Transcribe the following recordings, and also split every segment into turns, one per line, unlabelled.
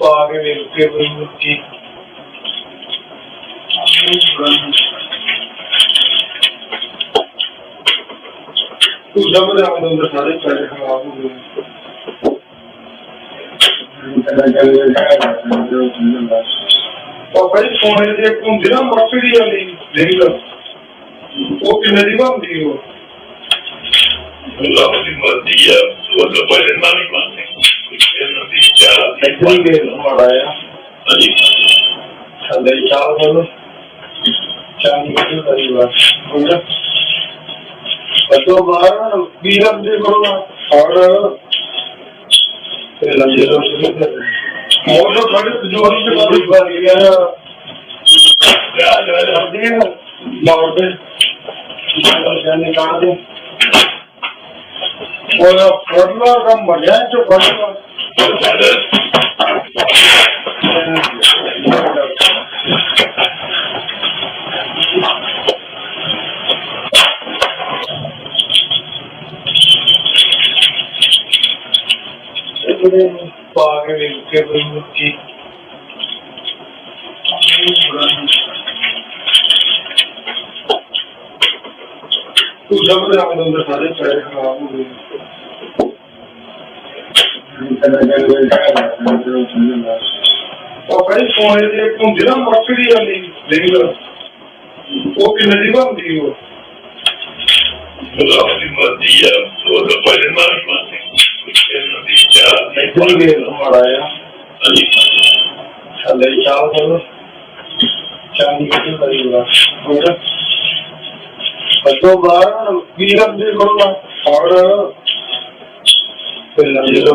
ਪਾ ਕੇ ਵੇਖ ਕੇ ਕੋਈ ਮੁੱਠੀ। ਤੂੰ ਸਮਝ ਆ ਸਾਰੇ ਪੈਸੇ ਖਰਾਬ ਹੋ ਗਏ। ਉਹ ਭਾਈ ਸੋਨੇ ਦੀ ਇੱਕ ਹੁੰਦੀ ਨਾ ਮਰਫੀ ਵਾਲੀ ਰਿੰਗ ਉਹ ਕਿੰਨੇ ਦੀ ਬਣਦੀ ਉਹ?
ਅੱਲਾਹ ਦੀ ਮਰਜ਼ੀ ਹੈ ਉਹ ਤਾਂ ਪਹਿਲੇ ਨਾਲ ਹੀ ਮੰਨੇ ਇਹਨਾਂ ਦੀ
ਦੇ ਮਾੜਾ ਆ
ਹਾਂਜੀ
ਥੱਲੇ ਚਾਹ ਬੋਲੋ ਚਾਹ ਨਹੀਂ ਕਰੀ ਬਸ ਹੋ ਗਿਆ ਅਦੋਂ ਬਾਹਰ ਵੀਰਮ ਦੇ ਕੋਲ ਔਰ ਤੇ ਲੰਜੇ ਤੋਂ ਕਰ ਜੋ ਸਾਡੇ ਜੋਰੀ ਤੇ ਬਾਰੀ ਬਾਰੀ ਗਿਆ
ਜਾ ਜਾ ਜਾ
ਕਰਦੇ ਆ ਲਾਉ ਦੇ ਜਾਨੇ ਕਾੜ ਦੇ ਉਹ ਫੜਨਾ ਕੰਮ ਮੜਿਆ ਚੋ ਫੜਨਾ ਇਹਦੇ ਪਾ ਕੇ ਵੇਖ ਸਾਰੇ ਪੈਸੇ ਖਰਾਬ ਹੋ ਗਏ ਉਹ ਭਾਈ ਸੋਨੇ ਦੀ ਇੱਕ ਹੁੰਦੀ ਨਾ ਮਰਫੀ ਵਾਲੀ ਰਿੰਗ ਉਹ ਕਿੰਨੇ ਦੀ ਬਣਦੀ ਉਹ
ਅੱਲਾਹ ਦੀ ਮਰਜ਼ੀ ਹੈ ਉਹ ਤਾਂ ਪਹਿਲੇ ਨਾਲ ਹੀ ਮੰਨੇ ਇਹਨਾਂ ਦੀ ਚਾਹ
ਇੱਥੇ ਦੇ ਮਾੜਾ ਆ
ਹਾਂਜੀ
ਥੱਲੇ ਚਾਹ ਬੋਲੋ ਚਾਹ ਨਹੀਂ ਕਰੀ ਬਸ ਹੋ ਗਿਆ ਅਦੋਂ ਬਾਹਰ ਵੀਰਮ ਦੇ ਕੋਲ ਔਰ ਤੇ ਲੰਜੇ ਤੋਂ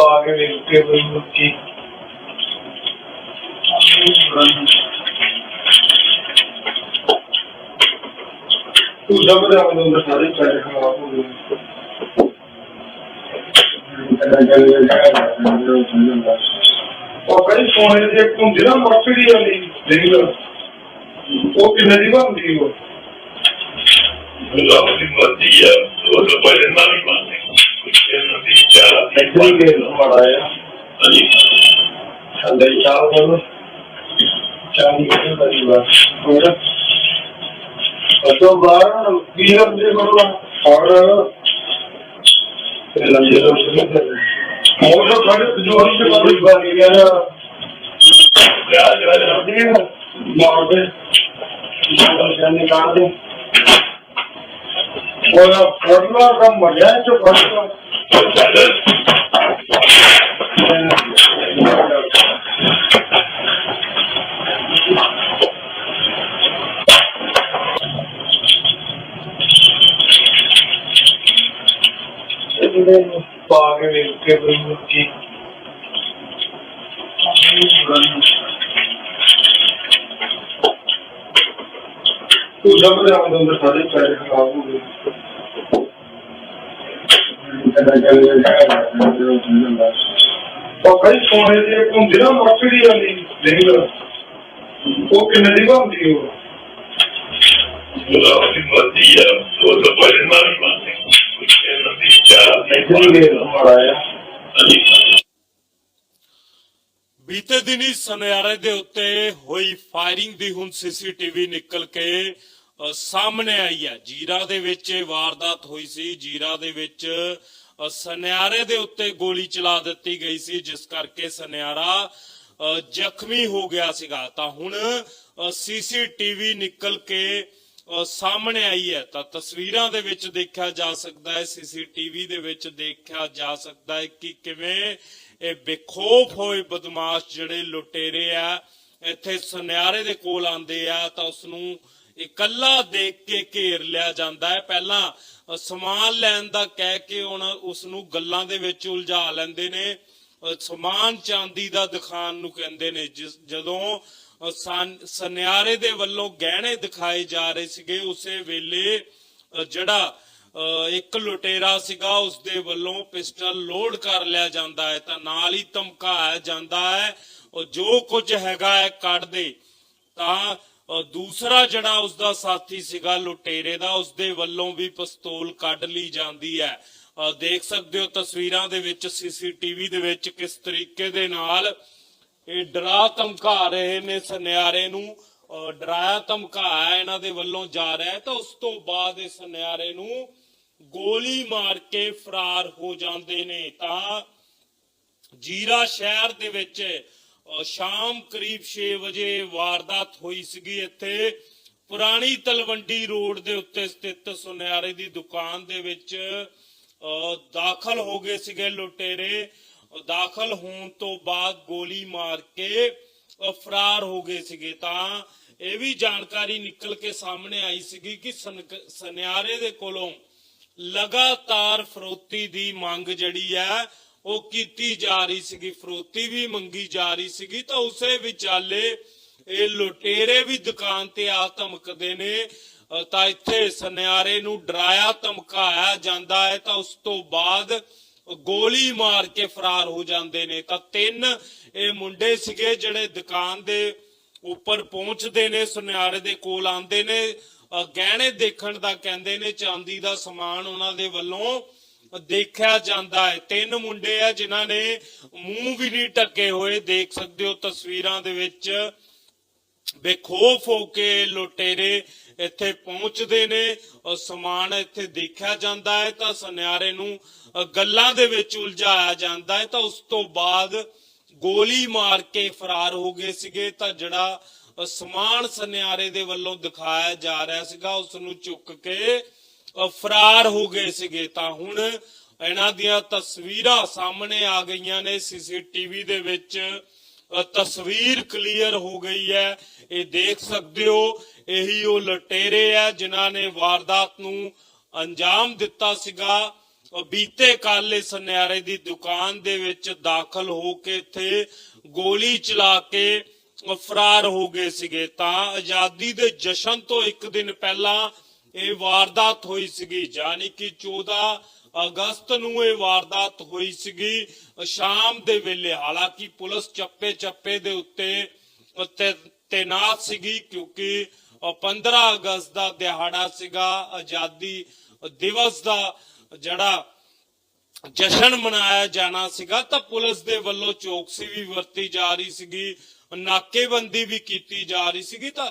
ਪਾ ਕੇ ਵੇਖ ਕੇ ਕੋਈ ਮੁੱਠੀ ਤੂੰ ਸਮਝ ਆ ਮੈਨੂੰ ਸਾਰੇ ਪੈਸੇ ਖਰਾਬ ਹੋ ਗਏ। ਉਹ ਭਾਈ ਸੋਨੇ ਦੀ ਇੱਕ ਨਾ ਮਰਫੀ ਵਾਲੀ ਰਿੰਗ ਉਹ ਕਿੰਨੇ ਦੀ ਬਣਦੀ ਉਹ?
ਅੱਲਾਹ ਦੀ ਮਰਜ਼ੀ ਹੈ ਉਹ ਤਾਂ ਪਹਿਲੇ ਨਾਲ ਹੀ ਮੰਨੇ ਇਹਨਾਂ ਦੀ ਚਾਹ
ਇੱਥੇ ਦੇ ਮਾੜਾ ਆ
ਹਾਂਜੀ
ਥੱਲੇ ਚਾਹ ਬੋਲੋ ਚਾਹ ਨਹੀਂ ਕਰੀ ਬਸ ਹੋ ਗਿਆ ਅਦੋਂ ਬਾਹਰ ਵੀਰਮ ਦੇ ਕੋਲ ਔਰ ਤੇ ਲੰਜੇ ਤੋਂ ਸ਼ੁਰੂ ਕਰ ਮੋਰ ਜੋ ਸਾਡੇ ਜੋਰੀ ਤੇ ਬਾਰੀ ਬਾਰੀ ਗਿਆ
ਜਾ ਜਾ ਜਾ
ਮਾਰ ਦੇ ਜਾਨੇ ਕਾੜ ਦੇ ਉਹ ਫੜਨਾ ਕੰਮ ਮੜਿਆ ਚੋ ਫੜਨਾ ਇਹਦੇ ਪਾ ਕੇ ਵੇਖ ਕੇ ਕੋਈ ਤੂੰ ਸਮਝ ਆ ਮੈਨੂੰ ਸਾਰੇ ਪੈਸੇ ਖਰਾਬ ਹੋ ਗਏ। ਉਹ ਭਾਈ ਸੋਨੇ ਦੀ ਇੱਕ ਹੁੰਦੀ ਨਾ ਮਰਫੀ ਵਾਲੀ ਰਿੰਗ ਉਹ ਕਿੰਨੇ ਦੀ ਬਣਦੀ ਉਹ?
ਅੱਲਾਹ ਦੀ ਮਰਜ਼ੀ ਹੈ ਉਹ ਤਾਂ ਪਹਿਲੇ ਨਾਲ ਹੀ ਮੰਨੇ ਇਹਨਾਂ ਦੀ ਚਾਹ
ਇੱਥੇ ਦੇ ਮਾੜਾ ਆ
ਹਾਂਜੀ।
ਬੀਤੇ ਦਿਨੀ ਸੁਨਿਆਰੇ ਦੇ ਉੱਤੇ ਹੋਈ ਫਾਇਰਿੰਗ ਦੀ ਹੁਣ ਸੀਸੀਟੀਵੀ ਨਿਕਲ ਕੇ ਸਾਹਮਣੇ ਆਈ ਹੈ। ਜੀਰਾ ਦੇ ਵਿੱਚ ਇਹ ਵਾਰਦਾਤ ਹੋਈ ਸੀ। ਜੀਰਾ ਦੇ ਵਿੱਚ ਸੁਨਿਆਰੇ ਦੇ ਉੱਤੇ ਗੋਲੀ ਚਲਾ ਦਿੱਤੀ ਗਈ ਸੀ, ਜਿਸ ਕਰਕੇ ਸੁਨਿਆਰਾ ਜ਼ਖਮੀ ਹੋ ਗਿਆ ਸੀਗਾ। ਤਾਂ ਹੁਣ ਸੀਸੀਟੀਵੀ ਨਿਕਲ ਕੇ ਸਾਹਮਣੇ ਆਈ ਹੈ। ਤਾਂ ਤਸਵੀਰਾਂ ਦੇ ਵਿੱਚ ਦੇਖਿਆ ਜਾ ਸਕਦਾ ਹੈ, ਸੀਸੀਟੀਵੀ ਦੇ ਵਿੱਚ ਦੇਖਿਆ ਜਾ ਸਕਦਾ ਹੈ ਕਿ ਕਿਵੇਂ ਇਹ ਬੇਖੋਫ ਹੋਏ ਬਦਮਾਸ਼ ਜਿਹੜੇ ਲੁਟੇਰੇ ਆ, ਇੱਥੇ ਸੁਨਿਆਰੇ ਦੇ ਕੋਲ ਆਂਦੇ ਆ, ਤਾਂ ਉਸ ਨੂੰ ਇਕੱਲਾ ਦੇਖ ਕੇ ਘੇਰ ਲਿਆ ਜਾਂਦਾ ਹੈ। ਪਹਿਲਾਂ ਸਮਾਨ ਲੈਣ ਦਾ ਕਹਿ ਕੇ ਹੁਣ ਉਸ ਨੂੰ ਗੱਲਾਂ ਦੇ ਵਿੱਚ ਉਲਝਾ ਲੈਂਦੇ ਨੇ। ਸਮਾਨ ਚਾਂਦੀ ਦਾ ਦਿਖਾਣ ਨੂੰ ਕਹਿੰਦੇ ਨੇ। ਜਦੋਂ ਅ, ਦੇ ਵੱਲੋਂ ਗਹਿਣੇ ਦਿਖਾਏ ਜਾ ਰਹੇ ਸੀਗੇ ਉਸੇ ਵੇਲੇ ਅ, ਜਿਹੜਾ ਇੱਕ ਲੁਟੇਰਾ ਸੀਗਾ ਉਸ ਦੇ ਵੱਲੋਂ ਪਿਸਟਲ ਲੋਡ ਕਰ ਲਿਆ ਜਾਂਦਾ ਹੈ। ਤਾਂ ਨਾਲ ਹੀ ਧਮਕਾਇਆ ਜਾਂਦਾ ਹੈ ਉਹ ਜੋ ਕੁਝ ਹੈਗਾ ਹੈ ਕੱਢ ਦੇ ਤਾਂ ਦੂਸਰਾ ਜਿਹੜਾ ਉਸ ਦਾ ਸਾਥੀ ਸੀਗਾ ਲੁਟੇਰੇ ਦਾ ਉਸ ਦੇ ਵੱਲੋਂ ਵੀ ਪਿਸਤੌਲ ਕੱਢ ਲਈ ਜਾਂਦੀ ਹੈ। ਦੇਖ ਸਕਦੇ ਹੋ ਤਸਵੀਰਾਂ ਦੇ ਵਿੱਚ, ਸੀਸੀਟੀਵੀ ਦੇ ਵਿੱਚ ਕਿਸ ਤਰੀਕੇ ਦੇ ਨਾਲ ਇਹ ਡਰਾ ਧਮਕਾ ਰਹੇ ਨੇ ਸੁਨਿਆਰੇ ਨੂੰ। ਡਰਾਇਆ ਧਮਕਾਇਆ ਇਹਨਾਂ ਦੇ ਵੱਲੋਂ ਜਾ ਰਿਹਾ ਤਾਂ ਉਸ ਤੋਂ ਬਾਅਦ ਇਸ ਸੁਨਿਆਰੇ ਨੂੰ ਗੋਲੀ ਮਾਰ ਕੇ ਫਰਾਰ ਹੋ ਜਾਂਦੇ ਨੇ। ਤਾਂ ਜੀਰਾ ਸ਼ਹਿਰ ਦੇ ਵਿੱਚ ਸ਼ਾਮ ਕਰੀਬ 6 ਵਜੇ ਵਾਰਦਾਤ ਹੋਈ ਸੀਗੀ ਇੱਥੇ। ਪੁਰਾਣੀ ਤਲਵੰਡੀ ਰੋਡ ਦੇ ਉੱਤੇ ਸਥਿਤ ਸੁਨਿਆਰੇ ਦੀ ਦੁਕਾਨ ਦੇ ਵਿੱਚ ਦਾਖਲ ਹੋ ਗਏ ਸੀਗੇ ਲੁਟੇਰੇ। ਦਾਖਲ ਹੋਣ ਤੋਂ ਬਾਅਦ ਗੋਲੀ ਮਾਰ ਕੇ ਫਰਾਰ ਹੋ ਗਏ ਸੀਗੇ। ਤਾਂ ਇਹ ਵੀ ਜਾਣਕਾਰੀ ਨਿਕਲ ਕੇ ਸਾਹਮਣੇ ਆਈ ਸੀਗੀ ਕਿ ਸਨ- ਸੁਨਿਆਰੇ ਦੇ ਕੋਲੋਂ ਲਗਾਤਾਰ ਫਰੋਤੀ ਦੀ ਮੰਗ ਜਿਹੜੀ ਹੈ ਉਹ ਕੀਤੀ ਜਾ ਰਹੀ ਸੀਗੀ, ਫਰੋਤੀ ਵੀ ਮੰਗੀ ਜਾ ਰਹੀ ਸੀਗੀ, ਤਾਂ ਉਸੇ ਵਿਚਾਲੇ ਇਹ ਲੁਟੇਰੇ ਵੀ ਦੁਕਾਨ ਤੇ ਆ ਧਮਕਦੇ ਨੇ। ਤਾਂ ਇੱਥੇ ਸੁਨਿਆਰੇ ਨੂੰ ਡਰਾਇਆ, ਧਮਕਾਇਆ ਜਾਂਦਾ ਹੈ, ਤਾਂ ਉਸ ਤੋਂ ਬਾਅਦ ਗੋਲੀ ਮਾਰ ਕੇ ਫਰਾਰ ਹੋ ਜਾਂਦੇ ਨੇ। ਤਾਂ ਤਿੰਨ ਇਹ ਮੁੰਡੇ ਸੀਗੇ ਜਿਹੜੇ ਦੁਕਾਨ ਦੇ ਉੱਪਰ ਪਹੁੰਚਦੇ ਨੇ, ਸੁਨਿਆਰੇ ਦੇ ਕੋਲ ਆਉਂਦੇ ਨੇ। ਗਹਿਣੇ ਦੇਖਣ ਦਾ ਕਹਿੰਦੇ ਨੇ, ਚਾਂਦੀ ਦਾ ਸਮਾਨ ਉਹਨਾਂ ਦੇ ਵੱਲੋਂ ਦੇਖਿਆ ਜਾਂਦਾ ਹੈ। ਤਿੰਨ ਮੁੰਡੇ ਆ ਜਿਨ੍ਹਾਂ ਨੇ ਮੂੰਹ ਵੀ ਨਹੀਂ ਢੱਕੇ ਹੋਏ। ਦੇਖ ਸਕਦੇ ਹੋ ਤਸਵੀਰਾਂ ਦੇ ਵਿੱਚ ਬੇਖੌਫ ਹੋ ਕੇ ਲੁਟੇਰੇ ਇੱਥੇ ਪਹੁੰਚਦੇ ਨੇ ਔਰ ਸਮਾਨ ਇੱਥੇ ਦੇਖਿਆ ਜਾਂਦਾ ਹੈ ਤਾਂ ਸੁਨਿਆਰੇ ਨੂੰ ਗੱਲਾਂ ਦੇ ਵਿੱਚ ਉਲਝਾਇਆ ਜਾਂਦਾ ਹੈ। ਤਾਂ ਉਸ ਤੋਂ ਬਾਅਦ ਗੋਲੀ ਮਾਰ ਕੇ ਫਰਾਰ ਹੋ ਗਏ ਸੀਗੇ। ਤਾਂ ਜਿਹੜਾ ਸਮਾਨ ਸੁਨਿਆਰੇ ਦੇ ਵੱਲੋਂ ਦਿਖਾਇਆ ਜਾ ਰਿਹਾ ਸੀਗਾ, ਉਸ ਨੂੰ ਚੁੱਕ ਕੇ ਫਰਾਰ ਹੋ ਗਏ ਸੀਗੇ। ਤਾਂ ਹੁਣ ਇਹਨਾਂ ਦੀਆਂ ਤਸਵੀਰਾਂ ਸਾਹਮਣੇ ਆ ਗਈਆਂ ਨੇ। ਸੀਸੀਟੀਵੀ ਦੇ ਵਿੱਚ ਤਸਵੀਰ ਕਲੀਅਰ ਹੋ ਗਈ ਹੈ। ਇਹ ਦੇਖ ਸਕਦੇ ਹੋ, ਇਹੀ ਉਹ ਲਟੇਰੇ ਆ ਜਿਨ੍ਹਾਂ ਨੇ ਵਾਰਦਾਤ ਨੂੰ ਅੰਜਾਮ ਦਿੱਤਾ ਸੀਗਾ। ਬੀਤੇ ਬੀਤੇ ਇਸ ਸੁਨਿਆਰੇ ਦੀ ਦੁਕਾਨ ਦੇ ਵਿੱਚ ਦਾਖਲ ਹੋ ਕੇ ਇੱਥੇ ਗੋਲੀ ਚਲਾ ਕੇ ਫਰਾਰ ਹੋ ਗਏ ਸੀਗੇ। ਤਾਂ ਆਜ਼ਾਦੀ ਦੇ ਜਸ਼ਨ ਤੋਂ ਇੱਕ ਦਿਨ ਪਹਿਲਾਂ ਇਹ ਵਾਰਦਾਤ ਹੋਈ ਸੀਗੀ ਯਾਨੀ ਕਿ 14 ਅਗਸਤ ਨੂੰ ਇਹ ਵਾਰਦਾਤ ਹੋਈ ਸੀਗੀ। ਸ਼ਾਮ ਦੇ ਵੇਲੇ ਹਾਲਾਂਕਿ ਪੁਲਿਸ ਚੱਪੇ ਚੱਪੇ ਦੇ ਉੱਤੇ ਤੈਨਾਤ ਸੀਗੀ ਕਿਉਂਕਿ ਅ, 15 ਅਗਸਤ ਦਾ ਦਿਹਾੜਾ ਸੀਗਾ ਆਜ਼ਾਦੀ ਦਿਵਸ ਦਾ ਜਿਹੜਾ ਜਸ਼ਨ ਮਨਾਇਆ ਜਾਣਾ ਸੀਗਾ ਤਾਂ ਪੁਲਿਸ ਦੇ ਵੱਲੋਂ ਚੌਕਸੀ ਵੀ ਵਰਤੀ ਜਾ ਰਹੀ ਸੀਗੀ। ਨਾਕੇਬੰਦੀ ਵੀ ਕੀਤੀ ਜਾ ਰਹੀ ਸੀਗੀ ਤਾਂ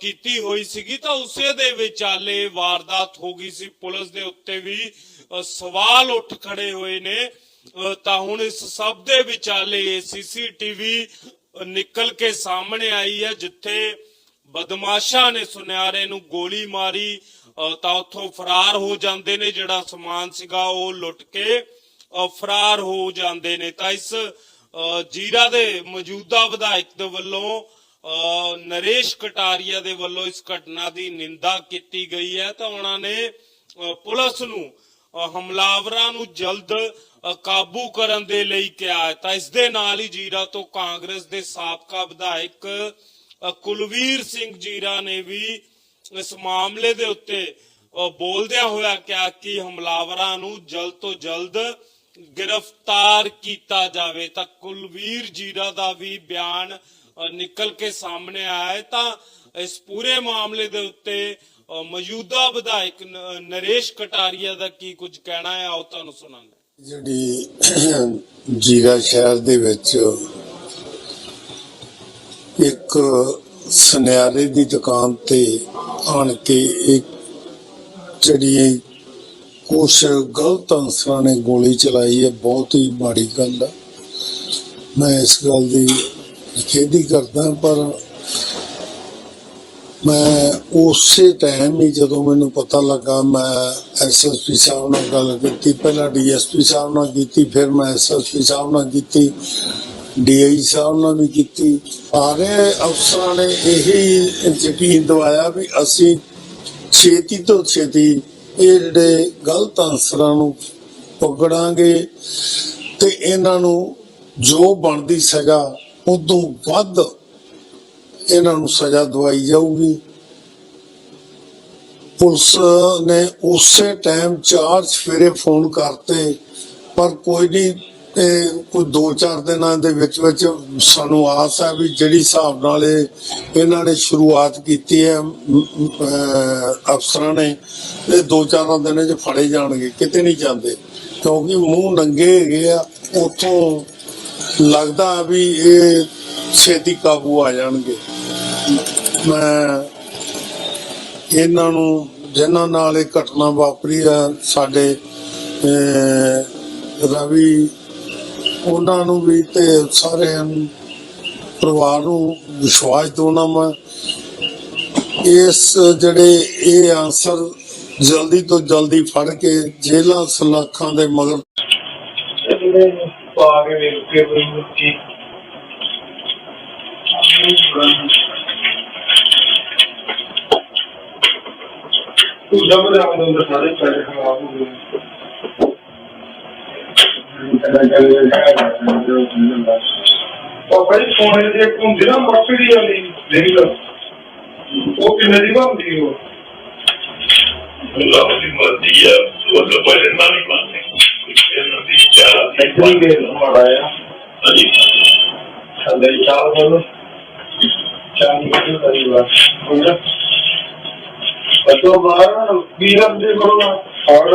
ਕੀਤੀ ਹੋਈ ਸੀਗੀ ਤਾਂ ਉਸੇ ਦੇ ਵਿਚਾਲੇ ਵਾਰਦਾਤ ਹੋ ਗਈ ਸੀ। ਪੁਲਿਸ ਦੇ ਉੱਤੇ ਵੀ ਸਵਾਲ ਉੱਠ ਖੜੇ ਹੋਏ ਨੇ। ਤਾਂ ਹੁਣ ਇਸ ਸਭ ਦੇ ਵਿਚਾਲੇ ਸੀਸੀਟੀਵੀ ਨਿਕਲ ਕੇ ਸਾਹਮਣੇ ਆਈ ਹੈ, ਜਿੱਥੇ ਬਦਮਾਸ਼ਾਂ ਨੇ ਸੁਨਿਆਰੇ ਨੂੰ ਗੋਲੀ ਮਾਰੀ। ਤਾਂ ਉੱਥੋਂ ਫਰਾਰ ਹੋ ਜਾਂਦੇ ਨੇ ਜਿਹੜਾ ਸਮਾਨ ਸੀਗਾ, ਉਹ ਲੁੱਟ ਕੇ ਫਰਾਰ ਹੋ ਜਾਂਦੇ ਨੇ। ਤਾਂ ਇਸ ਜੀਰਾ ਦੇ ਮੌਜੂਦਾ ਵਿਧਾਇਕ ਦੇ ਵੱਲੋਂ ਨਰੇਸ਼ ਕਟਾਰੀਆ ਦੇ ਵੱਲੋਂ ਇਸ ਘਟਨਾ ਦੀ ਨਿੰਦਾ ਕੀਤੀ ਗਈ ਹੈ ਤਾਂ ਉਹਨਾਂ ਨੇ ਪੁਲਿਸ ਨੂੰ ਹਮਲਾਵਰਾਂ ਨੂੰ ਜਲਦ ਕਾਬੂ ਕਰਨ ਦੇ ਲਈ ਕਿਹਾ ਤਾਂ ਇਸ ਦੇ ਨਾਲ ਹੀ ਜੀਰਾ ਤੋਂ ਕਾਂਗਰਸ ਦੇ ਸਾਬਕਾ ਵਿਧਾਇਕ ਕੁਲਵੀਰ ਸਿੰਘ ਜੀਰਾ ਨੇ ਵੀ ਇਸ ਮਾਮਲੇ ਦੇ ਉੱਤੇ ਬੋਲਦਿਆਂ ਹੋਇਆ ਕਿਹਾ ਕਿ ਹਮਲਾਵਰਾਂ ਨੂੰ ਜਲਦ ਤੋਂ ਜਲਦ ਗ੍ਰਿਫਤਾਰ ਕੀਤਾ ਜਾਵੇ, ਤਾਂ ਕੁਲਵੀਰ ਜੀਰਾ ਦਾ ਵੀ ਬਿਆਨ ਨਿਕਲ ਕੇ ਸਾਹਮਣੇ ਆਇਆ ਤਾਂ ਇਸ ਪੂਰੇ ਮਾਮਲੇ ਦੇ ਉੱਤੇ ਮੌਜੂਦਾ ਵਿਧਾਇਕ ਨਰੇਸ਼ ਕਟਾਰੀਆ ਦਾ ਕੀ ਕੁਝ ਕਹਿਣਾ ਹੈ? ਆਓ ਤੁਹਾਨੂੰ ਸੁਣਾਉਂਦੇ
ਜਿਹੜੀ ਜੀਰਾ ਸ਼ਹਿਰ ਦੇ ਵਿੱਚ ਇੱਕ ਸੁਨਿਆਰੇ ਦੀ ਦੁਕਾਨ ਤੇ ਆਣ ਕੇ ਇੱਕ ਜਿਹੜੀ ਕੁਛ ਗਲਤ ਅਨਸਰਾਂ ਨੇ ਗੋਲੀ ਚਲਾਈ ਹੈ, ਬਹੁਤ ਹੀ ਮਾੜੀ ਗੱਲ ਹੈ ਮੈਂ ਇਸ ਗੱਲ ਦੀ ਖੇਦੀ ਕਰਦਾ ਪਰ ਮੈਂ ਉਸੇ ਟਾਈਮ ਹੀ ਜਦੋਂ ਮੈਨੂੰ ਪਤਾ ਲੱਗਾ, ਮੈਂ ਐਸਐਸਪੀ ਸਾਹਿਬ ਨਾਲ ਗੱਲ ਕੀਤੀ, ਪਹਿਲਾਂ ਡੀਐਸਪੀ ਸਾਹਿਬ ਨਾਲ ਕੀਤੀ, ਫਿਰ ਮੈਂ ਐਸਐਸਪੀ ਸਾਹਿਬ ਨਾਲ ਕੀਤੀ ਡੀਆਈ ਸਾਹਿਬ ਨਾਲ ਵੀ ਕੀਤੀ। ਸਾਰੇ ਅਫਸਰਾਂ ਨੇ ਇਹੀ ਯਕੀਨ ਦਵਾਇਆ ਵੀ ਅਸੀਂ ਛੇਤੀ ਤੋਂ ਛੇਤੀ ਇਹ ਜਿਹੜੇ ਗਲਤ ਅਨਸਰਾਂ ਨੂੰ ਪਕੜਾਂਗੇ ਤੇ ਇਹਨਾਂ ਨੂੰ ਜੋ ਬਣਦੀ ਸਜ਼ਾ, ਉਦੋਂ ਵੱਧ ਇਹਨਾਂ ਨੂੰ ਸਜ਼ਾ ਦਵਾਈ ਜਾਊਗੀ। ਪੁਲਿਸ ਨੇ ਉਸੇ ਟਾਈਮ ਚਾਰ ਸਵੇਰੇ ਫੋਨ ਕਰਤੇ, ਪਰ ਕੋਈ ਨਹੀਂ ਤੇ ਕੋਈ 2-4 ਦਿਨਾਂ ਦੇ ਵਿੱਚ ਵਿੱਚ ਸਾਨੂੰ ਆਸ ਹੈ ਵੀ ਜਿਹੜੀ ਹਿਸਾਬ ਨਾਲ ਇਹਨਾਂ ਨੇ ਸ਼ੁਰੂਆਤ ਕੀਤੀ ਹੈ ਅਮ, ਅਹ, ਅਫਸਰਾਂ ਨੇ ਇਹ 2-4 ਦਿਨਾਂ 'ਚ ਫੜੇ ਜਾਣਗੇ ਕਿਤੇ ਨਹੀਂ ਜਾਂਦੇ। ਕਿਉਂਕਿ ਮੂੰਹ ਨੰਗੇ ਹੈਗੇ ਆ ਉਥੋਂ ਲੱਗਦਾ ਵੀ ਇਹ ਛੇਤੀ ਕਾਬੂ ਆ ਜਾਣਗੇ। ਮੈਂ ਇਹਨਾਂ ਨੂੰ ਜਿਨ੍ਹਾਂ ਨਾਲ ਇਹ ਘਟਨਾ ਵਾਪਰੀ ਆ ਸਾਡੇ ਰਵੀ ਉਹਨਾਂ ਨੂੰ ਵੀ ਤੇ ਸਾਰਿਆਂ ਪਰਿਵਾਰ ਨੂੰ ਵਿਸ਼ਵਾਸ ਦਿਵਾਉਣਾ ਮੈਂ। ਇਸ ਜਿਹੜੇ ਇਹ ਆਨਸਰ ਜਲਦੀ ਤੋਂ ਜਲਦੀ ਫੜ ਕੇ ਜੇਲਾਂ ਸਲਾਖਾਂ ਦੇ ਮਗਰ
ਇਹਨੇ ਪਾ ਕੇ ਵੇਖ ਕੇ ਬਈ ਮੁੱਕੀ ਤੂੰ ਜਮਦੇ ਅੰਦਰ ਸਾਰੇ ਪੈਸੇ ਖਰਾਬ ਹੋ ਗਏ। ਉਹ ਬੜੀ ਸੋਨੇ ਦੀ ਹੁੰਦੀ ਨਾ ਮਰਸਡੀ ਵਾਲੀ ਦੇਖ ਉਹ ਕਿੰਨੇ ਦੀ ਬਣਦੀ ਉਹ?
ਰੱਬ ਦੀ ਮਰਜ਼ੀ ਹੈ ਉਹ ਤਾਂ ਪਹਿਲੇ ਨਾਲ ਹੀ ਮੰਨੇ ਕੁਝ ਇਹਨਾਂ ਦੀ ਚਾਹ
ਇਤਨੀ ਦੇ ਮਾੜਾ ਆ
ਹਾਂਜੀ।
ਥੱਲੇ ਚਾਲ ਬੋਲੋ ਚਾਲ ਬੋਲੋ ਪਰਿਵਾਰ ਹੋਇਆ ਅਤੋ ਬਾਹਰ ਵੀਰਮ ਦੇ ਕੋਲ ਔਰ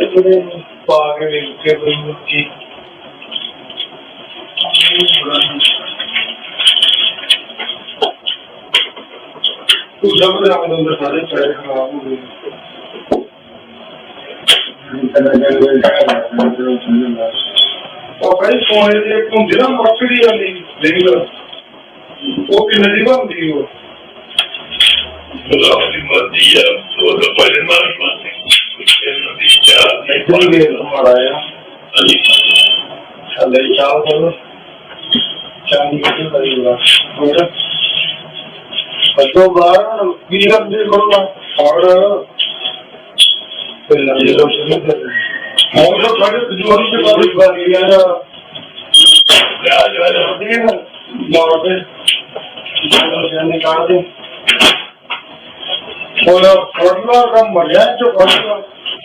ਸ਼ੁਰੂ ਕਰ ਮੋਰ ਤੋਂ ਥੋੜੇ ਜੋਰੀ ਦੇ ਬਾਰੇ ਬਾਤ ਗਿਆ
ਜਾ ਜਾ ਜਾ
ਕਰਦੇ ਨਾ ਮੋਰ ਦੇ ਜਾਨੇ ਕਾਂ ਦੇ ਉਹ ਫੜਨਾ ਦਾ ਮਜ਼ਾ ਚੋ
ਚਾਹ
ਇਤਨੀ ਦੇ ਮਾੜਾ ਆ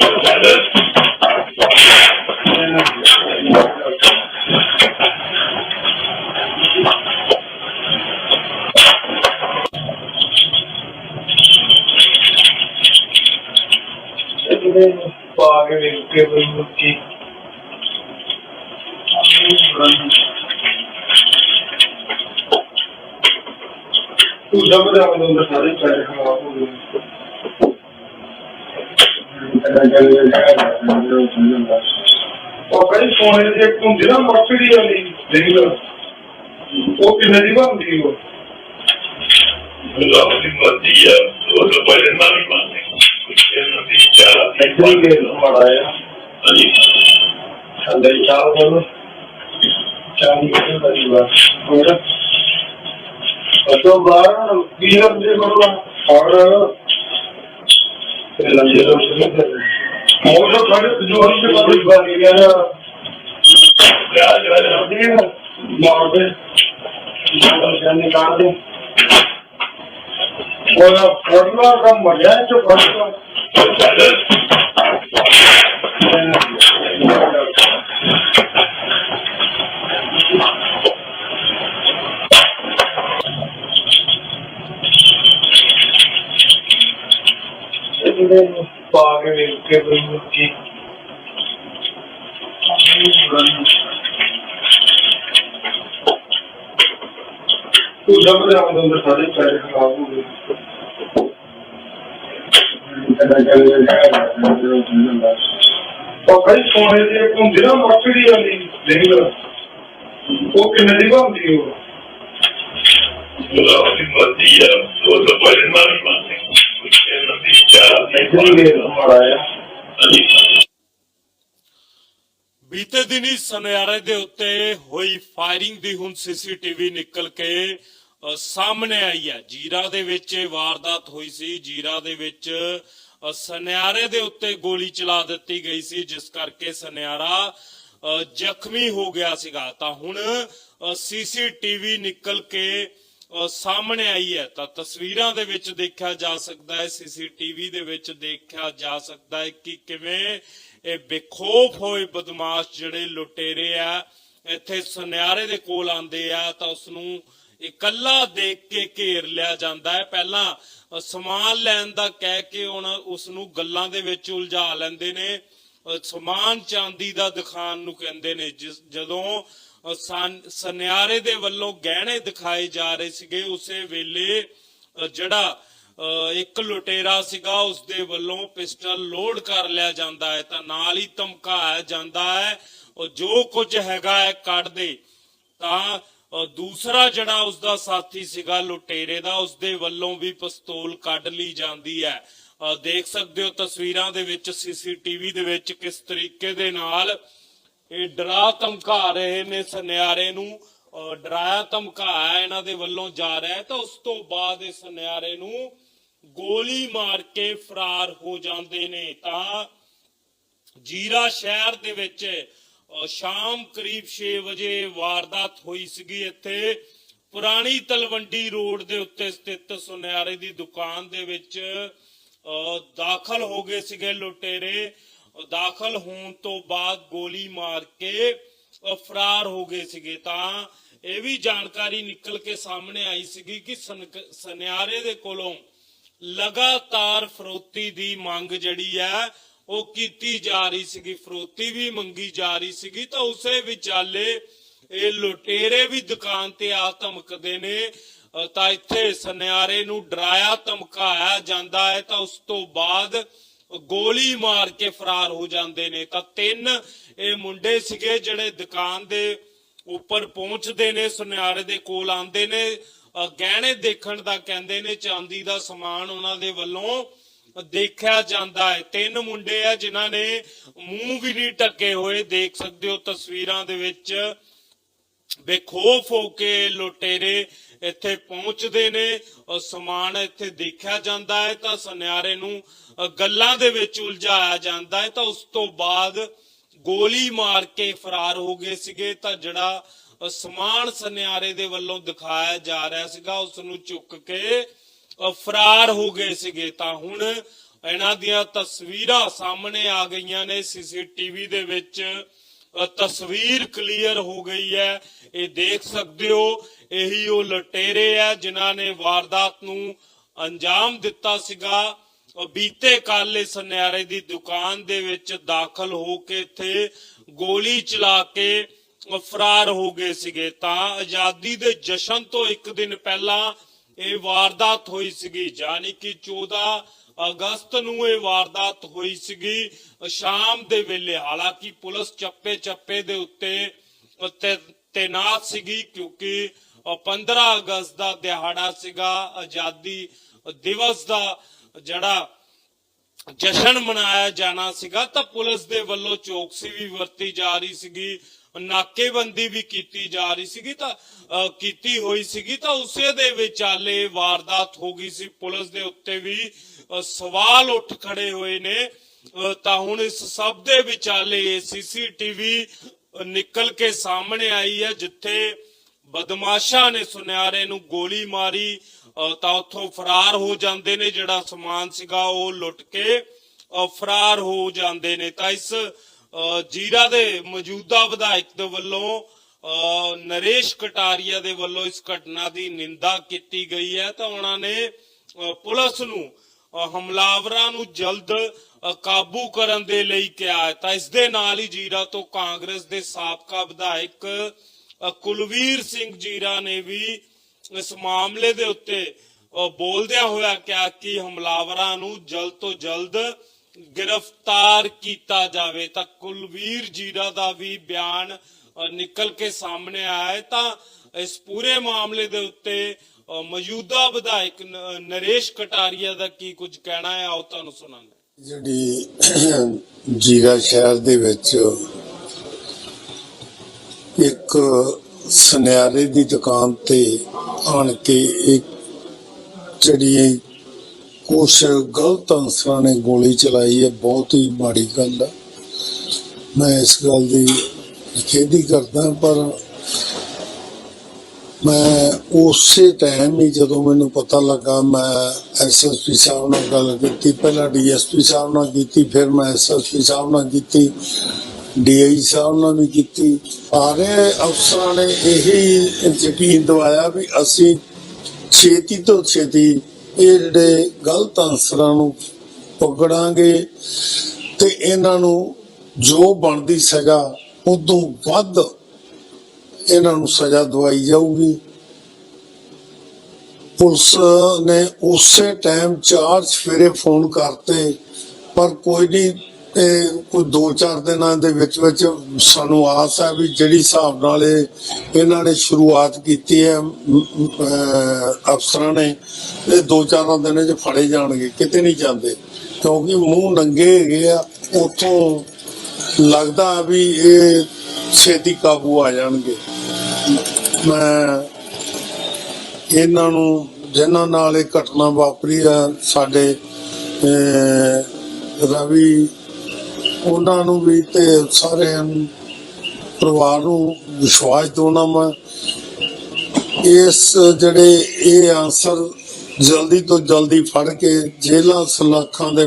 ਹਾਂਜੀ
ਪਾ ਕੇ ਵੇਖ ਕੇ ਬਈ ਮੁੱਕੀ ਤੂੰ ਜਮਦੇ ਆਉਂਦੇ ਸਾਰੇ ਪੈਸੇ ਖਰਾਬ ਹੋ ਗਏ। ਉਹ ਬੜੀ ਸੋਨੇ ਦੀ ਹੁੰਦੀ ਨਾ ਮਰਸਡੀ ਵਾਲੀ ਦੇਖ ਉਹ ਕਿੰਨੇ ਦੀ ਬਣਦੀ ਉਹ?
ਰੱਬ ਦੀ ਮਰਜ਼ੀ ਹੈ ਉਹ ਤਾਂ ਪਹਿਲੇ ਨਾਲ ਹੀ ਮੰਨੇ ਕੁਝ ਇਹਨਾਂ ਦੀ ਚਾਹ
ਇਤਨੀ ਦੇ ਮਾੜਾ ਆ
ਹਾਂਜੀ।
ਥੱਲੇ ਚਾਲ ਬੋਲੋ ਚਾਲ ਬੋਲੋ ਪਰਿਵਾਰ ਹੋਇਆ ਅਤੋ ਬਾਹਰ ਵੀਰਮ ਦੇ ਕੋਲ ਔਰ ਤੇ ਲੰਜੇ ਤੋਂ ਸ਼ੁਰੂ ਕਰ ਮੋਰ ਤੋਂ ਥੋੜੇ ਆਉਂਦੇ ਅੰਦਰ ਸਾਰੇ ਪੈਸੇ ਖਰਾਬ ਹੋ ਗਏ ਉਹ ਬੜੀ ਸੋਨੇ ਦੀ ਇੱਕ ਹੁੰਦੀ ਨਾ ਮਰਸਡੀ ਵਾਲੀ ਦੇਖ ਲਓ ਉਹ ਕਿੰਨੇ ਦੀ ਬਣਦੀ ਉਹ
ਉਹਦਾ ਉਹਦੀ ਮਰਜ਼ੀ ਆ ਉਹ ਤਾਂ ਬੜੇ ਨਾਲ ਮੰਨੇ
ਬੀਤੇ ਦਿਨੀ ਸੁਨਿਆਰੇ ਦੇ ਉੱਤੇ ਹੋਈ ਫਾਇਰਿੰਗ ਦੀ ਹੁਣ ਸੀਸੀਟੀਵੀ ਨਿਕਲ ਕੇ ਸਾਹਮਣੇ ਆਈ ਹੈ। ਜੀਰਾ ਦੇ ਵਿੱਚ ਇਹ ਵਾਰਦਾਤ ਹੋਈ ਸੀ। ਜੀਰਾ ਦੇ ਵਿੱਚ ਸੁਨਿਆਰੇ ਦੇ ਉੱਤੇ ਗੋਲੀ ਚਲਾ ਦਿੱਤੀ ਗਈ ਸੀ ਜਿਸ ਕਰਕੇ ਸੁਨਿਆਰਾ ਜ਼ਖਮੀ ਹੋ ਗਿਆ ਸੀਗਾ। ਤਾਂ ਹੁਣ ਸੀਸੀਟੀਵੀ ਨਿਕਲ ਕੇ ਸਾਹਮਣੇ ਆਈ ਹੈ। ਤਾਂ ਤਸਵੀਰਾਂ ਦੇ ਵਿੱਚ ਦੇਖਿਆ ਜਾ ਸਕਦਾ ਹੈ, ਸੀਸੀਟੀਵੀ ਦੇ ਵਿੱਚ ਦੇਖਿਆ ਜਾ ਸਕਦਾ ਹੈ ਕਿ ਕਿਵੇਂ ਇਹ ਬੇਖੌਫ ਹੋਏ ਬਦਮਾਸ਼ ਜਿਹੜੇ ਲੁਟੇਰੇ ਆ, ਇੱਥੇ ਸੁਨਿਆਰੇ ਦੇ ਕੋਲ ਆਂਦੇ ਆ, ਤਾਂ ਉਸ ਨੂੰ ਇਕੱਲਾ ਦੇਖ ਕੇ ਘੇਰ ਲਿਆ ਜਾਂਦਾ ਹੈ। ਪਹਿਲਾਂ ਸਮਾਨ ਲੈਣ ਦਾ ਕਹਿ ਕੇ ਹੁਣ ਉਸ ਨੂੰ ਗੱਲਾਂ ਦੇ ਵਿੱਚ ਉਲਝਾ ਲੈਂਦੇ ਨੇ। ਸਮਾਨ ਚਾਂਦੀ ਦਾ ਦਿਖਾਣ ਨੂੰ ਕਹਿੰਦੇ ਨੇ, ਜਿਸ ਜਦੋਂ ਸੁਨਿਆਰੇ ਦੇ ਵੱਲੋਂ ਗਹਿਣੇ ਦਿਖਾਏ ਜਾ ਰਹੇ ਸੀਗੇ। ਉਸੇ ਵੇਲੇ ਜਿਹੜਾ ਇੱਕ ਲੁਟੇਰਾ ਸੀਗਾ ਉਸ ਦੇ ਵੱਲੋਂ ਪਿਸਟਲ ਲੋਡ ਕਰ ਲਿਆ ਜਾਂਦਾ ਹੈ ਤਾਂ ਨਾਲ ਹੀ ਧਮਕਾਇਆ ਜਾਂਦਾ ਹੈ। ਉਹ ਜੋ ਕੁਝ ਹੈਗਾ ਹੈ, ਕੱਢ ਦੇ। ਤਾਂ ਦੂਸਰਾ ਜਿਹੜਾ ਉਸ ਦਾ ਸਾਥੀ ਸੀਗਾ, ਲੁਟੇਰੇ ਦਾ ਉਸ ਦੇ ਵੱਲੋਂ ਵੀ ਪਿਸਤੌਲ ਕੱਢ ਲਈ ਜਾਂਦੀ ਹੈ। ਦੇਖ ਸਕਦੇ ਹੋ ਤਸਵੀਰਾਂ ਦੇ ਵਿੱਚ, ਸੀਸੀਟੀਵੀ ਦੇ ਵਿੱਚ ਕਿਸ ਤਰੀਕੇ ਦੇ ਨਾਲ ਇਹ ਡਰਾ ਧਮਕਾ ਰਹੇ ਨੇ ਸੁਨਿਆਰੇ ਨੂੰ ਡਰਾਇਆ ਧਮਕਾਇਆ ਇਹਨਾਂ ਦੇ ਵੱਲੋਂ ਜਾ ਰਿਹਾ ਤਾਂ ਉਸ ਤੋਂ ਬਾਅਦ ਇਹ ਸੁਨਿਆਰੇ ਨੂੰ ਗੋਲੀ ਮਾਰ ਕੇ ਫਰਾਰ ਹੋ ਜਾਂਦੇ ਨੇ। ਤਾਂ ਜੀਰਾ ਸ਼ਹਿਰ ਦੇ ਵਿੱਚ ਸ਼ਾਮ ਕਰੀਬ 6 ਵਜੇ ਵਾਰਦਾਤ ਹੋਈ ਸੀਗੀ। ਇੱਥੇ ਪੁਰਾਣੀ ਤਲਵੰਡੀ ਰੋਡ ਦੇ ਉੱਤੇ ਸਥਿਤ ਸੁਨਿਆਰੇ ਦੀ ਦੁਕਾਨ ਦੇ ਵਿੱਚ ਦਾਖਲ ਹੋ ਗਏ ਸੀਗੇ ਲੁਟੇਰੇ। ਦਾਖਲ ਹੋਣ ਤੋਂ ਬਾਅਦ ਗੋਲੀ ਮਾਰ ਕੇ ਫਰਾਰ ਹੋ ਗਏ ਸੀਗੇ। ਤਾਂ ਇਹ ਵੀ ਜਾਣਕਾਰੀ ਨਿਕਲ ਕੇ ਸਾਹਮਣੇ ਆਈ ਸੀਗੀ ਕਿ ਸਨ- ਦੇ ਕੋਲੋਂ ਲਗਾਤਾਰ ਫਰੋਤੀ ਦੀ ਮੰਗ ਜਿਹੜੀ ਹੈ, ਉਹ ਕੀਤੀ ਜਾ ਰਹੀ ਸੀਗੀ। ਫਰੋਤੀ ਵੀ ਮੰਗੀ ਜਾ ਰਹੀ ਸੀਗੀ ਤਾਂ ਉਸੇ ਵਿਚਾਲੇ ਇਹ ਲੁਟੇਰੇ ਵੀ ਦੁਕਾਨ ਤੇ ਆ ਧਮਕਦੇ ਨੇ। ਤਾਂ ਇੱਥੇ ਸੁਨਿਆਰੇ ਨੂੰ ਡਰਾਇਆ, ਧਮਕਾਇਆ ਜਾਂਦਾ ਹੈ ਤਾਂ ਉਸ ਤੋਂ ਬਾਅਦ ਗੋਲੀ ਮਾਰ ਕੇ ਫਰਾਰ ਹੋ ਜਾਂਦੇ ਨੇ। ਤਾਂ ਤਿੰਨ ਇਹ ਮੁੰਡੇ ਸੀਗੇ ਜਿਹੜੇ ਦੁਕਾਨ ਦੇ ਉੱਪਰ ਪਹੁੰਚਦੇ ਨੇ, ਸੁਨਿਆਰੇ ਦੇ ਕੋਲ ਆਉਂਦੇ ਨੇ। ਗਹਿਣੇ ਦੇਖਣ ਦਾ ਕਹਿੰਦੇ ਨੇ, ਚਾਂਦੀ ਦਾ ਸਮਾਨ ਉਹਨਾਂ ਦੇ ਵੱਲੋਂ ਦੇਖਿਆ ਜਾਂਦਾ ਹੈ। ਤਿੰਨ ਮੁੰਡੇ ਆ ਜਿਨ੍ਹਾਂ ਨੇ ਮੂੰਹ ਵੀ ਨਹੀਂ ਢੱਕੇ ਹੋਏ। ਦੇਖ ਸਕਦੇ ਹੋ ਤਸਵੀਰਾਂ ਦੇ ਵਿੱਚ ਬੇਖੌਫ ਹੋ ਕੇ ਲੁਟੇਰੇ ਇੱਥੇ ਪਹੁੰਚਦੇ ਨੇ, ਔਰ ਸਮਾਨ ਇੱਥੇ ਦੇਖਿਆ ਜਾਂਦਾ ਹੈ, ਤਾਂ ਸੁਨਿਆਰੇ ਨੂੰ ਗੱਲਾਂ ਦੇ ਵਿੱਚ ਉਲਝਾਇਆ ਜਾਂਦਾ ਹੈ, ਤਾਂ ਉਸ ਤੋਂ ਬਾਅਦ ਗੋਲੀ ਮਾਰ ਕੇ ਫਰਾਰ ਹੋ ਗਏ ਸੀਗੇ, ਤਾਂ ਜਿਹੜਾ ਸਮਾਨ ਸੁਨਿਆਰੇ ਦੇ ਵੱਲੋਂ ਦਿਖਾਇਆ ਜਾ ਰਿਹਾ ਸੀਗਾ, ਉਸ ਨੂੰ ਚੁੱਕ ਕੇ ਫਰਾਰ ਹੋ ਗਏ ਸੀਗੇ। ਤਾਂ ਹੁਣ ਇਹਨਾਂ ਦੀਆਂ ਤਸਵੀਰਾਂ ਸਾਹਮਣੇ ਆ ਗਈਆਂ ਨੇ, ਸੀਸੀਟੀਵੀ ਦੇ ਵਿੱਚ। ਤਸਵੀਰ ਕਲੀਅਰ ਹੋ ਗਈ ਹੈ। ਇਹ ਦੇਖ ਸਕਦੇ ਹੋ ਇਹੀ ਉਹ ਲਟੇਰੇ ਆ ਜਿਨ੍ਹਾਂ ਨੇ ਵਾਰਦਾਤ ਨੂੰ ਅੰਜਾਮ ਦਿੱਤਾ ਸੀਗਾ। ਅ, ਬੀਤੇ ਕਾਲੇ ਸੁਨਿਆਰੇ ਦੀ ਦੁਕਾਨ ਦੇ ਵਿੱਚ ਦਾਖਲ ਹੋ ਕੇ ਇੱਥੇ ਗੋਲੀ ਚਲਾ ਕੇ ਫਰਾਰ ਹੋ ਗਏ ਸੀਗੇ। ਤਾਂ ਆਜ਼ਾਦੀ ਦੇ ਜਸ਼ਨ ਤੋਂ ਇੱਕ ਦਿਨ ਪਹਿਲਾਂ ਇਹ ਵਾਰਦਾਤ ਹੋਈ ਸੀਗੀ ਯਾਨੀ ਕਿ 14 ਅਗਸਤ ਨੂੰ ਇਹ ਵਾਰਦਾਤ ਹੋਈ ਸੀਗੀ। ਸ਼ਾਮ ਦੇ ਵੇਲੇ ਹਾਲਾਂਕਿ ਪੁਲਿਸ ਚੱਪੇ ਚੱਪੇ ਦੇ ਉੱਤੇ ਉੱਤੇ ਤੈਨਾਤ ਸੀਗੀ ਕਿਉਂਕਿ ਅ, 15 ਅਗਸਤ ਦਾ ਦਿਹਾੜਾ ਸੀਗਾ। ਆਜ਼ਾਦੀ ਦਿਵਸ ਦਾ ਜਿਹੜਾ ਜਸ਼ਨ ਮਨਾਇਆ ਜਾਣਾ ਸੀਗਾ ਤਾਂ ਪੁਲਿਸ ਦੇ ਵੱਲੋਂ ਚੌਕਸੀ ਵੀ ਵਰਤੀ ਜਾ ਰਹੀ ਸੀਗੀ ਨਾਕੇਬੰਦੀ ਵੀ ਕੀਤੀ ਜਾ ਰਹੀ ਸੀਗੀ ਤਾਂ ਕੀਤੀ ਹੋਈ ਸੀਗੀ ਤਾਂ ਉਸੇ ਦੇ ਵਿਚਾਲੇ ਵਾਰਦਾਤ ਹੋ ਗਈ ਸੀ। ਪੁਲਿਸ ਦੇ ਉੱਤੇ ਵੀ ਸਵਾਲ ਉੱਠ ਖੜੇ ਹੋਏ ਨੇ। ਤਾਂ ਹੁਣ ਇਸ ਸਭ ਦੇ ਵਿਚਾਲੇ ਸੀਸੀਟੀਵੀ ਨਿਕਲ ਕੇ ਸਾਹਮਣੇ ਆਈ ਹੈ ਜਿੱਥੇ ਬਦਮਾਸ਼ਾਂ ਨੇ ਸੁਨਿਆਰੇ ਨੂੰ ਗੋਲੀ ਮਾਰੀ। ਤਾਂ ਉੱਥੋਂ ਫਰਾਰ ਹੋ ਜਾਂਦੇ ਨੇ ਜਿਹੜਾ ਸਮਾਨ ਸੀਗਾ ਉਹ ਲੁੱਟ ਕੇ ਫਰਾਰ ਹੋ ਜਾਂਦੇ ਨੇ। ਤਾਂ ਇਸ ਜੀਰਾ ਦੇ ਮੌਜੂਦਾ ਵਿਧਾਇਕ ਦੇ ਵੱਲੋਂ ਅ, ਨਰੇਸ਼ ਕਟਾਰੀਆ ਦੇ ਵੱਲੋਂ ਇਸ ਘਟਨਾ ਦੀ ਨਿੰਦਾ ਕੀਤੀ ਗਈ ਹੈ। ਤਾਂ ਉਹਨਾਂ ਨੇ ਪੁਲਿਸ ਨੂੰ ਹਮਲਾਵਰਾਂ ਨੂੰ ਜਲਦ ਕਾਬੂ ਕਰਨ ਦੇ ਲਈ ਕਿਹਾ ਹੈ। ਤਾਂ ਇਸ ਦੇ ਨਾਲ ਹੀ ਜੀਰਾ ਤੋਂ ਕਾਂਗਰਸ ਦੇ ਸਾਬਕਾ ਵਿਧਾਇਕ ਕੁਲਵੀਰ ਸਿੰਘ ਜੀਰਾ ਨੇ ਵੀ ਇਸ ਮਾਮਲੇ ਦੇ ਉੱਤੇ ਬੋਲਦਿਆਂ ਹੋਇਆ ਕਿਹਾ ਕਿ ਹਮਲਾਵਰਾਂ ਨੂੰ ਜਲਦ ਤੋਂ ਜਲਦ ਗ੍ਰਿਫਤਾਰ ਕੀਤਾ ਜਾਵੇ। ਤਾਂ ਕੁਲਵੀਰ ਜੀਰਾ ਦਾ ਵੀ ਬਿਆਨ ਨਿਕਲ ਕੇ ਸਾਹਮਣੇ ਆਇਆ ਹੈ। ਤਾਂ ਇਸ ਪੂਰੇ ਮਾਮਲੇ ਦੇ ਉੱਤੇ ਮੌਜੂਦਾ ਵਿਧਾਇਕ ਨਰੇਸ਼ ਕਟਾਰੀਆ ਦਾ ਕੀ ਕੁਝ ਕਹਿਣਾ ਹੈ? ਆਓ ਤੁਹਾਨੂੰ ਸੁਣਾਉਂਦੇ
ਜਿਹੜੀ ਜੀਰਾ ਸ਼ਹਿਰ ਦੇ ਵਿੱਚ ਇੱਕ ਸੁਨਿਆਰੇ ਦੀ ਦੁਕਾਨ ਤੇ ਆਣ ਕੇ ਇੱਕ ਜਿਹੜੀ ਕੁਛ ਗਲਤ ਅਨਸਰਾਂ ਨੇ ਗੋਲੀ ਚਲਾਈ ਹੈ, ਬਹੁਤ ਹੀ ਮਾੜੀ ਗੱਲ ਹੈ। ਮੈਂ ਇਸ ਗੱਲ ਦੀ ਖੇਦੀ ਕਰਦਾ ਪਰ ਮੈਂ ਉਸੇ ਟਾਈਮ ਹੀ ਜਦੋਂ ਮੈਨੂੰ ਪਤਾ ਲੱਗਾ, ਮੈਂ ਐਸਐਸਪੀ ਸਾਹਿਬ ਨਾਲ ਗੱਲ ਕੀਤੀ, ਪਹਿਲਾਂ ਡੀਐਸਪੀ ਸਾਹਿਬ ਨਾਲ ਕੀਤੀ, ਫਿਰ ਮੈਂ ਐਸਐਸਪੀ ਸਾਹਿਬ ਨਾਲ ਕੀਤੀ ਡੀਆਈ ਸਾਹਿਬ ਨਾਲ ਵੀ ਕੀਤੀ। ਸਾਰੇ ਅਫਸਰਾਂ ਨੇ ਇਹੀ ਯਕੀਨ ਦਵਾਇਆ ਵੀ ਅਸੀਂ ਛੇਤੀ ਤੋਂ ਛੇਤੀ ਇਹ ਜਿਹੜੇ ਗਲਤ ਅਨਸਰਾਂ ਨੂੰ ਪਕੜਾਂਗੇ ਤੇ ਇਹਨਾਂ ਨੂੰ ਜੋ ਬਣਦੀ ਸਜ਼ਾ, ਉਦੋਂ ਵੱਧ ਇਹਨਾਂ ਨੂੰ ਸਜ਼ਾ ਦਵਾਈ ਜਾਊਗੀ। ਪੁਲਿਸ ਨੇ ਉਸੇ ਟਾਈਮ ਚਾਰ ਸਵੇਰੇ ਫੋਨ ਕਰਤੇ, ਪਰ ਕੋਈ ਨਹੀਂ ਇਹ ਕੋਈ 2-4 ਦਿਨਾਂ ਦੇ ਵਿੱਚ ਵਿੱਚ ਸਾਨੂੰ ਆਸ ਹੈ ਵੀ ਜਿਹੜੀ ਹਿਸਾਬ ਨਾਲ ਇਹਨਾਂ ਨੇ ਸ਼ੁਰੂਆਤ ਕੀਤੀ ਹੈ ਅਫਸਰਾਂ ਨੇ, ਇਹ 2-4 ਦਿਨਾਂ 'ਚ ਫੜੇ ਜਾਣਗੇ, ਕਿਤੇ ਨਹੀਂ ਜਾਂਦੇ। ਕਿਉਂਕਿ ਮੂੰਹ ਨੰਗੇ ਹੈਗੇ ਆ, ਉਥੋਂ ਲੱਗਦਾ ਵੀ ਇਹ ਛੇਤੀ ਕਾਬੂ ਆ ਜਾਣਗੇ। ਮੈਂ ਇਹਨਾਂ ਨੂੰ, ਜਿਨ੍ਹਾਂ ਨਾਲ ਇਹ ਘਟਨਾ ਵਾਪਰੀ ਆ, ਸਾਡੇ ਰਵੀ, ਉਹਨਾਂ ਨੂੰ ਵੀ ਤੇ ਸਾਰਿਆਂ ਨੂੰ, ਪਰਿਵਾਰ ਨੂੰ ਵਿਸ਼ਵਾਸ ਦਿਵਾਉਣਾ ਮੈਂ। ਇਸ ਜਿਹੜੇ ਇਹ ਆਨਸਰ ਜਲਦੀ ਤੋਂ ਜਲਦੀ ਫੜ ਕੇ ਜੇਲ੍ਹਾਂ ਸਲਾਖਾਂ ਦੇ